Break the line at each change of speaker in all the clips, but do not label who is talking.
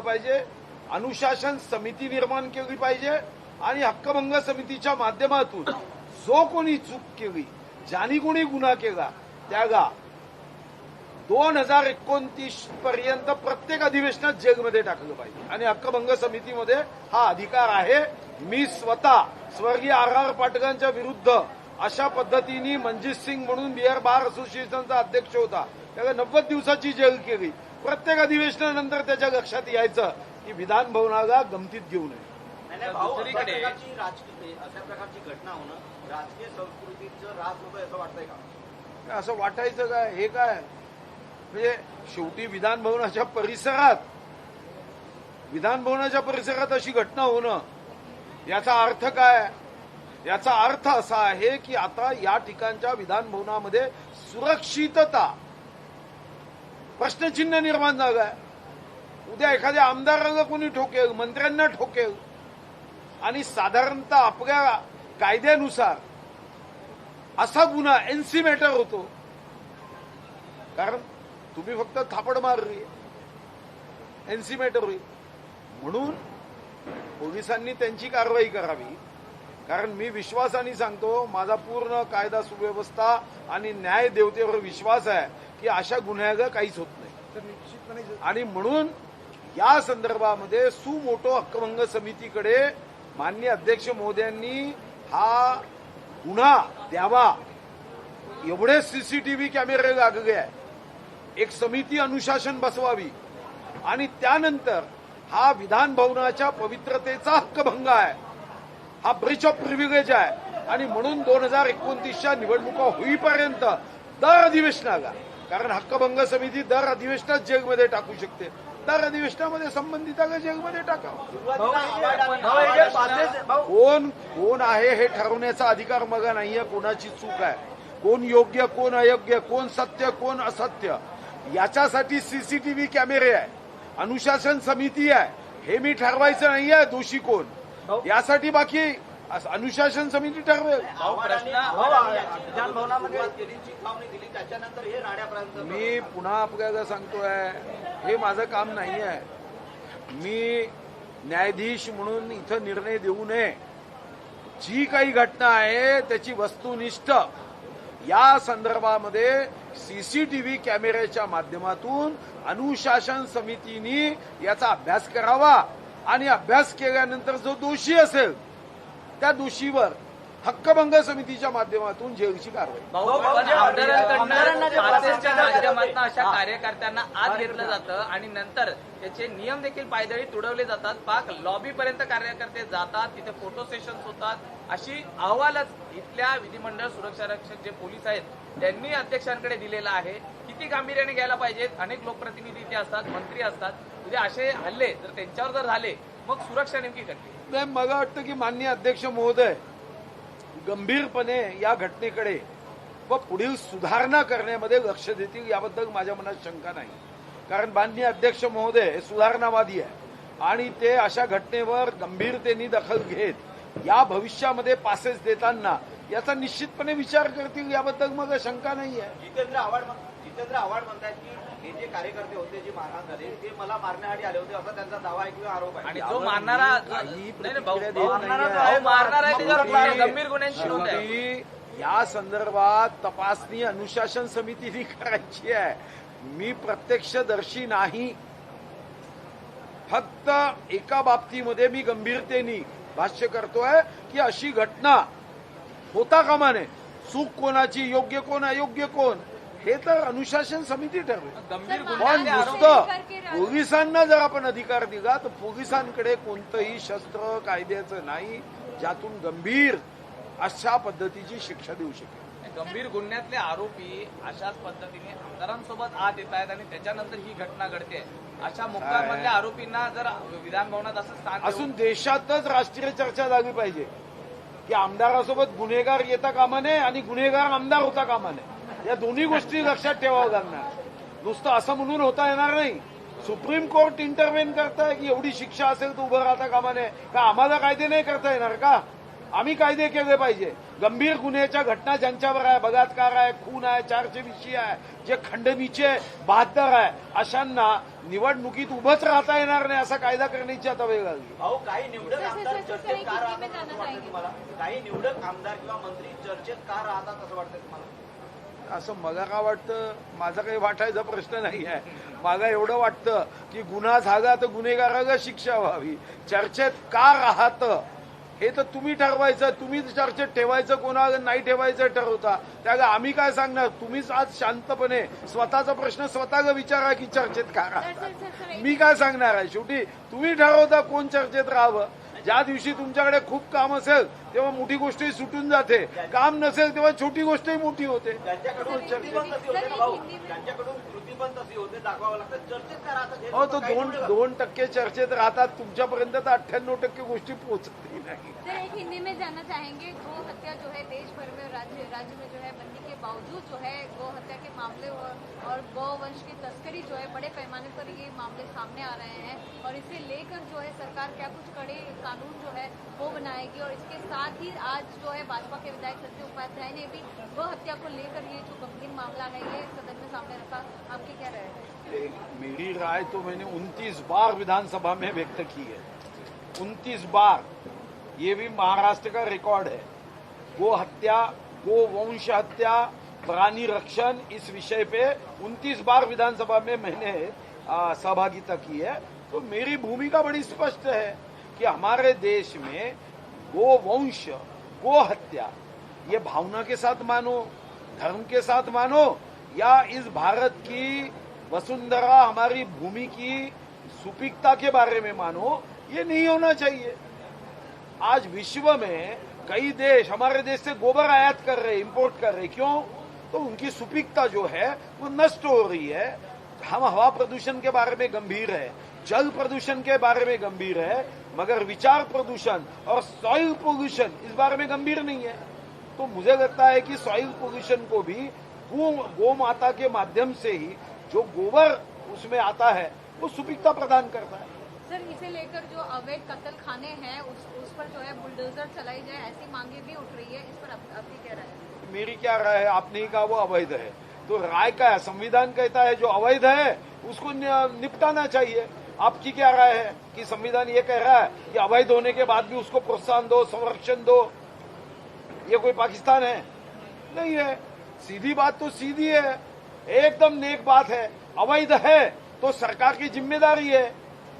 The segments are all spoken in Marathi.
पाहिजे अनुशासन समिती निर्माण केली पाहिजे आणि हक्कभंग समितीच्या माध्यमातून जो कोणी चूक केली ज्यानी कोणी गुन्हा केला त्याला दोन हजार एकोणतीस पर्यंत प्रत्येक अधिवेशनात जेलमध्ये टाकलं पाहिजे. आणि हक्कभंग समितीमध्ये हा अधिकार आहे. मी स्वतः स्वर्गीय आर आर पाटकांच्या विरुद्ध अशा पद्धतीने मनजित सिंग म्हणून बिहार बार असोसिएशनचा अध्यक्ष होता. त्याला नव्वद दिवसाची जेल केली. प्रत्येक अधिवेशनानंतर त्याच्या लक्षात यायचं की विधान भवनाला गमतीत घेऊ नये.
दुसरीकडे-
अशा प्रकारची घटना होणं राजकीय संस्कृतीचं राज होतं असं वाटतंय का?
असं वाटायचं काय? हे काय? म्हणजे शेवटी विधान भवनाच्या परिसरात विधान भवनाच्या परिसरात अशी घटना होणं याचा अर्थ काय? याचा अर्थ असा आहे की आता या ठिकाणच्या विधान भवनामध्ये सुरक्षितता प्रश्नचिन्ह निर्माण झालं आहे उद्या एखाद्या आमदारांना कोणी ठोकेल मंत्र्यांना ठोकेल आणि साधारणतः आपल्या कायद्यानुसार असा गुन्हा एनसी मॅटर होतो. कारण तुम्ही फक्त थापड मारली. एनसी मॅटर होईल. म्हणून पोलिसांनी त्यांची कारवाई करावी. कारण मी विश्वासाने सांगतो माझा पूर्ण कायदा सुव्यवस्था आणि न्याय देवतेवर विश्वास आहे की अशा गुन्ह्यागं काहीच होत नाही. आणि म्हणून या संदर्भामध्ये सुमोटो हक्कभंग समितीकडे मान्य अध्यक्ष महोदयांनी हा गुन्हा द्यावा. एवढे सीसीटीव्ही कॅमेरे लागले आहे एक समिती अनुशासन बसवावी. आणि त्यानंतर हा विधान भवनाच्या पवित्रतेचा हक्कभंग आहे. हा ब्रिच ऑफ प्रिव्हिलेज आहे. आणि म्हणून दोन हजार एकोणतीसच्या निवडणुका होईपर्यंत दर अधिवेशनाला कारण हक्कभंग समिती दर अधिवेशनात जेलमध्ये टाकू शकते. दर अधिवेशनामध्ये संबंधितांना जेलमध्ये टाकावं कोण कोण आहे हे ठरवण्याचा अधिकार मग नाहीये कोणाची चूक आहे. कोण योग्य कोण अयोग्य कोण सत्य कोण असत्य. याच्यासाठी सीसीटीव्ही कॅमेरे आहे. अनुशासन समिती आहे. हे मी ठरवायचं नाहीये दोषी कोण. यासाठी बाकी अस- अनुशासन समिती ठरवेल.
हे
मी पुन्हा आपल्याला सांगतोय हे माझं काम नाही आहे मी न्यायाधीश म्हणून इथं निर्णय देऊ नये. जी काही घटना आहे त्याची वस्तुनिष्ठ. या संदर्भामध्ये सीसीटीव्ही कॅमेऱ्याच्या माध्यमातून अनुशासन समितीने याचा अभ्यास करावा. आणि अभ्यास केल्यानंतर जो दोषी असेल त्या दोषीवर हक्कभंग समितीच्या माध्यमातून जेलची कारवाई.
भाऊ,
भाऊ,
पण
जे-
आमदारांकडनं
आमदारांना जे
पासेसच्या
पासेस
माध्यमातून अशा
हा.
कार्यकर्त्यांना आत घेतलं जातं आणि नंतर त्याचे नियम देखील पायदळी तुडवले जातात. पाक लॉबी पर्यंत कार्यकर्ते जातात तिथे फोटो सेशन्स होतात. अशी अहवालच इथल्या विधिमंडळ सुरक्षा रक्षक जे पोलीस आहेत त्यांनी अध्यक्षांकडे दिलेला आहे. किती गांभीर्याने घ्यायला पाहिजेत? अनेक लोकप्रतिनिधी इथे असतात मंत्री असतात. उद्या असे हल्ले जर त्यांच्यावर जर झाले मग सुरक्षा नेमकी कटली
नाही मला वाटतं की माननीय अध्यक्ष महोदय गंभीरपणे या घटनेकडे व पुढील सुधारणा करण्यामध्ये लक्ष देतील याबद्दल माझ्या मनात शंका नाही. कारण माननीय अध्यक्ष महोदय हे सुधारणावादी आहे आणि ते अशा घटनेवर गंभीरतेने दखल घेत या भविष्यामध्ये पासेस देताना याचा निश्चितपणे विचार करतील याबद्दल मग शंका नाही आहे
जितेंद्र आव्हाड म्हणतात की हे जे कार्यकर्ते होते जे मारहाण झाले ते मला मारण्यासाठी आले होते असा त्यांचा दावा आहे किंवा आरोप आहे?
आणि जो मारणारा
मी
नाही,
काही
नाही, भाऊ,
प्रतिक्रिया
भाऊ,
देत
मारणारा
नाहीये.
जो आहे, मारणारा आहे त्याच्यावर
शेवटी-
गंभीर गुन्ह्यांची नोंद आहे.
शेवटी या संदर्भात तपासणी अनुशासन समितीने करायची आहे. मी प्रत्यक्षदर्शी नाही. फक्त एका बाबतीमध्ये मी गंभीरतेने भाष्य करतोय की अशी घटना होता कामा नये. चूक कोणाची? योग्य कोण? अयोग्य कोण? हे तर अनुशासन समिती ठरवेल.
गंभीर
पण नुसतं पोलिसांना जर आपण अधिकार दिला तर पोलिसांकडे कोणतंही शस्त्र कायद्याचं नाही ज्यातून गंभीर अशा पद्धतीची शिक्षा देऊ शकेल.
गंभीर गुन्ह्यातले आरोपी अशाच पद्धतीने आमदारांसोबत आत येत आहेत आणि त्याच्यानंतर ही घटना घडते. अशा मुक्काममधल्या आरोपींना जर विधान भवनात असं स्थान
असून देशातच राष्ट्रीय चर्चा झाली पाहिजे. की आमदारासोबत गुन्हेगार येता कामा नये आणि गुन्हेगार आमदार होता कामा नये. या दोन्ही गोष्टी लक्षात ठेवावं लागणार नुसतं असं म्हणून होता येणार नाही. सुप्रीम कोर्ट इंटरव्हेन करताय की एवढी शिक्षा असेल तर उभं राहता कामा नये. का आम्हाला कायदे नाही करता येणार का? आम्ही कायदे केले पाहिजे. गंभीर गुन्ह्याच्या घटना ज्यांच्यावर आहे बलात्कार आहे खून आहे चारशे विषय आहे जे खंडणीचे बहात्तर आहे अशांना निवडणुकीत उभंच राहता येणार नाही असा कायदा करण्याची आता वेळ आली.
भाऊ काही निवडक आमदार चर्चेत का राहतात काही निवडक आमदार किंवा मंत्री चर्चेत का राहतात असं वाटतं तुम्हाला?
असं मला का वाटतं? माझा काही वाटायचा प्रश्न नाही आहे. मला एवढं वाटतं की गुन्हा झाला तर गुन्हेगाराला शिक्षा व्हावी. चर्चेत का राहतं? हे तर तुम्ही ठरवायचं तुम्हीच चर्चेत ठेवायचं कोणाला नाही ठेवायचं ठरवता. त्याला आम्ही काय सांगणार? तुम्हीच आज शांतपणे स्वतःचा प्रश्न स्वतःला विचारा की चर्चेत का
सर,
राहता?
सर, सर, सर, एक-
मी काय सांगणार आहे? शेवटी तुम्ही ठरवता कोण चर्चेत राहावं. ज्या दिवशी तुमच्याकडे खूप काम असेल तेव्हा मोठी गोष्टही सुटून जाते. काम नसेल तेव्हा छोटी गोष्टही मोठी होते.
पण होते दाखवावं लागतं चर्चेत का राहतात हो
तो दोन दोन टक्के चर्चेत राहतात तुमच्यापर्यंत तर अठ्ठ्याण्णव टक्के गोष्टी पोहोचतही नाही.
सर एक हिंदी में जानना चाहेंगे गो हत्या जो है देश भर में राज्य राज्य में जो है बनने के बावजूद जो है गो हत्या के मामले और, और गौ वंश की तस्करी जो है बड़े पैमाने पर ये मामले सामने आ रहे हैं और इसे लेकर जो है सरकार क्या कुछ कड़े कानून जो है वो बनाएगी और इसके साथ ही आज जो है भाजपा के विधायक सत्य उपाध्याय ने भी गो हत्या को लेकर ये जो गंभीर मामला है ये सदन सामने रखा। आपकी क्या
मेरी राय तो मैंने 29 बार विधानसभा में व्यक्त की है। 29 बार। ये भी महाराष्ट्र का रिकॉर्ड है। गो हत्या, गो वंश हत्या, प्राणी रक्षण, इस विषय पे 29 बार विधानसभा में मैंने सहभागिता की है। तो मेरी भूमिका बड़ी स्पष्ट है कि हमारे देश में गो वंश, गो हत्या, ये भावना के साथ मानो, धर्म के साथ मानो या इस भारत की वसुंधरा हमारी भूमि की सुपिकता के बारे में मानो, ये नहीं होना चाहिए। आज विश्व में कई देश, हमारे देश से गोबर आयात कर रहे इंपोर्ट कर रहे, क्यों? तो उनकी सुपिकता जो है, वो नष्ट हो रही है। हम हवा प्रदूषण के बारे में गंभीर है, जल प्रदूषण के बारे में गंभीर है, मगर विचार प्रदूषण और सॉइल पोल्यूशन इस बारे में गंभीर नहीं है। तो मुझे लगता है कि सॉइल पोल्यूशन को भी गो गो माता के माध्यम से ही जो गोबर उसमें आता है वो सुपिकता प्रदान करता है।
सर इसे लेकर जो अवैध कत्ल खाने हैं उस उस पर जो है बुलडोजर चलाई जाए ऐसी मांगे भी उठ रही है इस पर आप- आपकी क्या राय है।
मेरी क्या राय है? आपने ही कहा वो अवैध है। तो राय का है संविधान कहता है जो अवैध है उसको निपटाना चाहिए। आपकी क्या राय है कि संविधान ये कह रहा है कि अवैध होने के बाद भी उसको प्रोत्साहन दो संरक्षण दो? ये कोई पाकिस्तान है? नहीं है। सीधी बात तो सीधी है। एकदम नेक बात है। अवैध है तो सरकार की ज़िम्मेदारी है।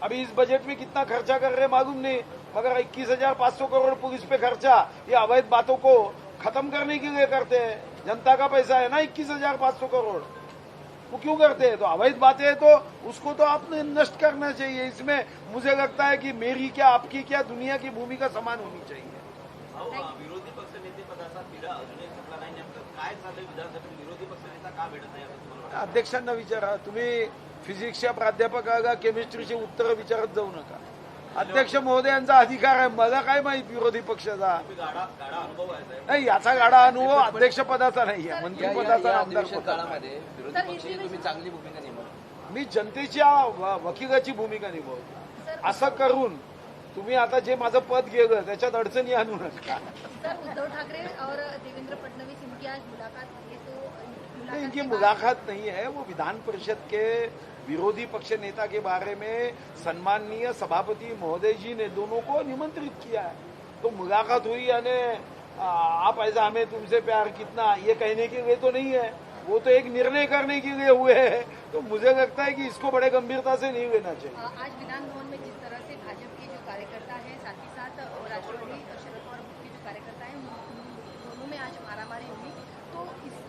अभी इस बजट में कितना खर्चा कर रहे हैं मालूम नहीं, मगर इक्कीस हज़ार पाँच सौ करोड़ पुलिस पे खर्चा, ये अवैध बातों को खत्म करने के लिए करते हैं। जनता का पैसा है ना इक्कीस हज़ार पाँच सौ करोड़? वो क्यों करते हैं? तो अवैध बातें हैं तो उसको तो आपने नष्ट करना चाहिए। इसमें मुझे लगता है कि मेरी क्या, आपकी क्या, दुनिया की भूमिका समान होनी चाहिए। अध्यक्षांना विचारा. तुम्ही फिजिक्सच्या प्राध्यापकाला केमिस्ट्रीची उत्तरं विचारत जाऊ नका. अध्यक्ष महोदयांचा अधिकार आहे. मला काय माहीत विरोधी पक्षाचा?
तुम्ही गाडा गाडा अनुभव आहे साहेब.
नाही याचा गाडा अनुभव अध्यक्षपदाचा नाही आहे. आमदार
अधिवेशन
पदाचा.
निभावली.
मी जनतेच्या वकिलाची भूमिका निभावतो. असं करून तुम्ही आता जे माझं पद गेलं त्याच्यात अडचणी आणू नका.
सर उद्धव ठाकरे और देवेंद्र फडणवीस इनकी आज मुलाकात हुई है तो
नहीं, इनकी
के बाद-
मुलाकात नहीं है वो विधान परिषद के विरोधी पक्ष नेता के बारे में सम्माननीय सभापति महोदय जी ने दोनों को निमंत्रित किया है। तो मुलाकात हुई यानी आ, आप ऐसा हमें तुमसे प्यार कितना ये कहने के लिए तो नहीं है वो तो एक निर्णय करने के लिए हुए हैं। तो मुझे लगता है कि इसको बड़े गंभीरता से नहीं लेना चाहिए।
अ, आज विधान भवन में जिस तरह कार्यकर्ता हैं, साथ ही साथ राष्ट्रवादी शरद पवार के जो कार्यकर्ता हैं दोनों में आज मारामारी हुई। तो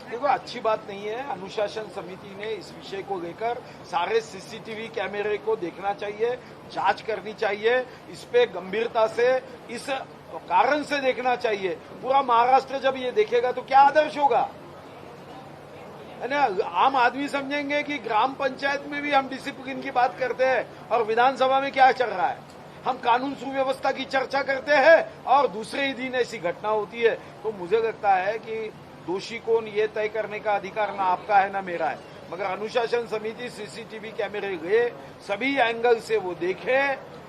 देखो, अच्छी बात नहीं है। अनुशासन समिति ने इस विषय को लेकर सारे सीसीटीवी कैमरे को देखना चाहिए, जाँच करनी चाहिए, इस पे गंभीरता से, इस कारण से देखना चाहिए। पूरा महाराष्ट्र जब ये देखेगा तो क्या आदर्श होगा? है ना? आम आदमी समझेंगे कि ग्राम पंचायत में भी हम डिसिप्लिन की बात करते हैं और विधानसभा में क्या चल रहा है। हम कानून सुव्यवस्था की चर्चा करते हैं और दूसरे ही दिन ऐसी घटना होती है। तो मुझे लगता है कि दोषी कौन, ये तय करने का अधिकार ना आपका है, ना मेरा है। मगर अनुशासन समिति सीसीटीवी कैमरे गए, सभी एंगल से वो देखे,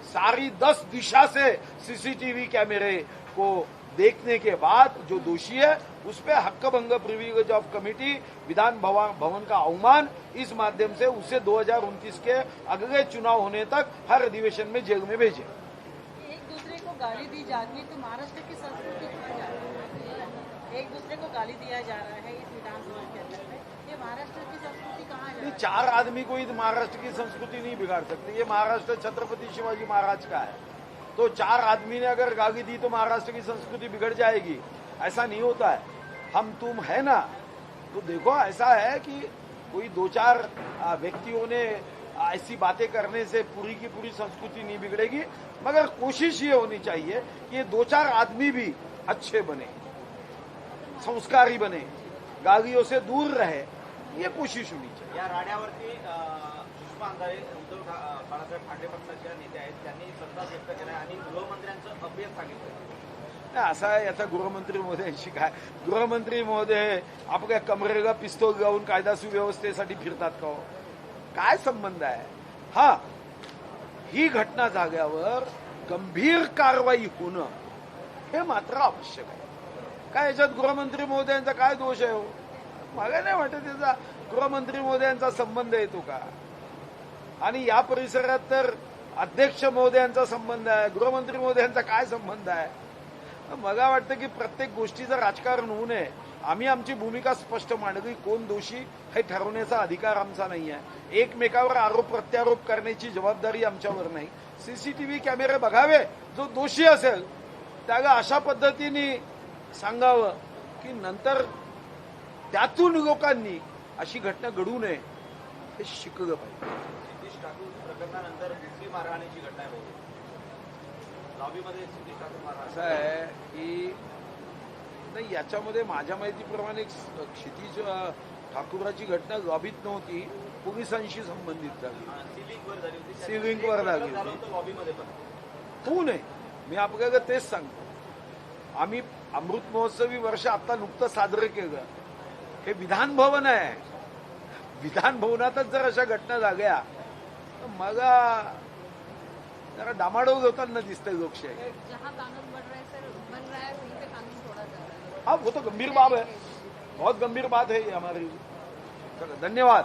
सारी दस दिशा से सीसीटीवी कैमरे को देखने के बाद जो दोषी है उस पर हक्क भंग privilege of committee Vidhan Bhavan भवन का अवमान इस माध्यम से उसे 2029 के अगले चुनाव होने तक हर अधिवेशन में जेल में भेजे।
एक दूसरे को गाली दी जाती है तो महाराष्ट्र की संस्कृति जा रही है? एक दूसरे को गाली दिया जा रहा है इस विधानसभा के अंदर ये महाराष्ट्र की संस्कृति कहाँ जा रही है?
चार आदमी कोई महाराष्ट्र की संस्कृति नहीं बिगाड़ सकती। ये महाराष्ट्र छत्रपति शिवाजी महाराज का है। तो चार आदमी ने अगर गाली दी तो महाराष्ट्र की संस्कृति बिगड़ जाएगी। ऐसा नहीं होता है। हम तुम है ना? तो देखो, ऐसा है कि कोई दो चार व्यक्तियों ने ऐसी बातें करने से पूरी की पूरी संस्कृति नहीं बिगड़ेगी। मगर कोशिश ये होनी चाहिए कि ये दो चार आदमी भी अच्छे बने, संस्कारी बने गालियों से दूर रहे। ये कोशिश होनी चाहिए।
या राड्यावरती उद्धव बाळासाहेब ठाकरे पक्षाच्या नेते आहेत त्यांनी संताप व्यक्त केला आणि गृहमंत्र्यांचं अपयश सांगितलं
असा याचा गृहमंत्री महोदयांशी काय? गृहमंत्री महोदय काय कमरेला पिस्तोल गाऊन कायदा सुव्यवस्थेसाठी फिरतात का हो? काय संबंध आहे? हा ही घटना जाग्यावर गंभीर कारवाई होणं हे मात्र आवश्यक आहे. काय याच्यात गृहमंत्री महोदयांचा काय दोष आहे हो? मला नाही वाटत त्याचा गृहमंत्री महोदयांचा संबंध येतो का? आणि या परिसरात तर अध्यक्ष महोदयांचा संबंध आहे गृहमंत्री महोदयांचा काय संबंध आहे? मला वाटतं की प्रत्येक गोष्टीचं राजकारण होऊ नये आम्ही आमची भूमिका स्पष्ट मांडली कोण दोषी हे ठरवण्याचा अधिकार आमचा नाही आहे. एकमेकावर आरोप प्रत्यारोप करण्याची जबाबदारी आमच्यावर नाही. सीसीटीव्ही कॅमेरे बघावे जो दोषी असेल त्याला अशा पद्धतीने सांगावं की नंतर त्यातून लोकांनी अशी घटना घडू नये हे शिकलं पाहिजे.
सिद्धेश ठाकूर प्रकरणानंतर दुसरी मारहाणीची घटना आहे. लॉबीमध्ये सिद्धेश ठाकूर मारहाण
असं आहे की नाही याच्यामध्ये माझ्या माहितीप्रमाणे स- क्षितिज ठाकूराची घटना लॉबीत नव्हती पोलिसांशी संबंधित झाली.
एक प्रकरण
झाली. होतं
लॉबीमध्ये पण.
होऊ नये मी आपल्याला तेच सांगतो. आम्ही अमृत महोत्सवी वर्ष आता नुकतं साजरं केलं. हे विधान भवन आहे. विधान भवनातच जर अशा घटना झाल्या मला जरा डामाडोल होताना दिसतंय लोकशाही
जहाँ कानून बन रहा है सर बन रहा है वहीं पे कानून तोड़ा जा रहा है.
हाँ वो तो गंभीर बात है. बहुत गंभीर बात है ये हमारी. धन्यवाद.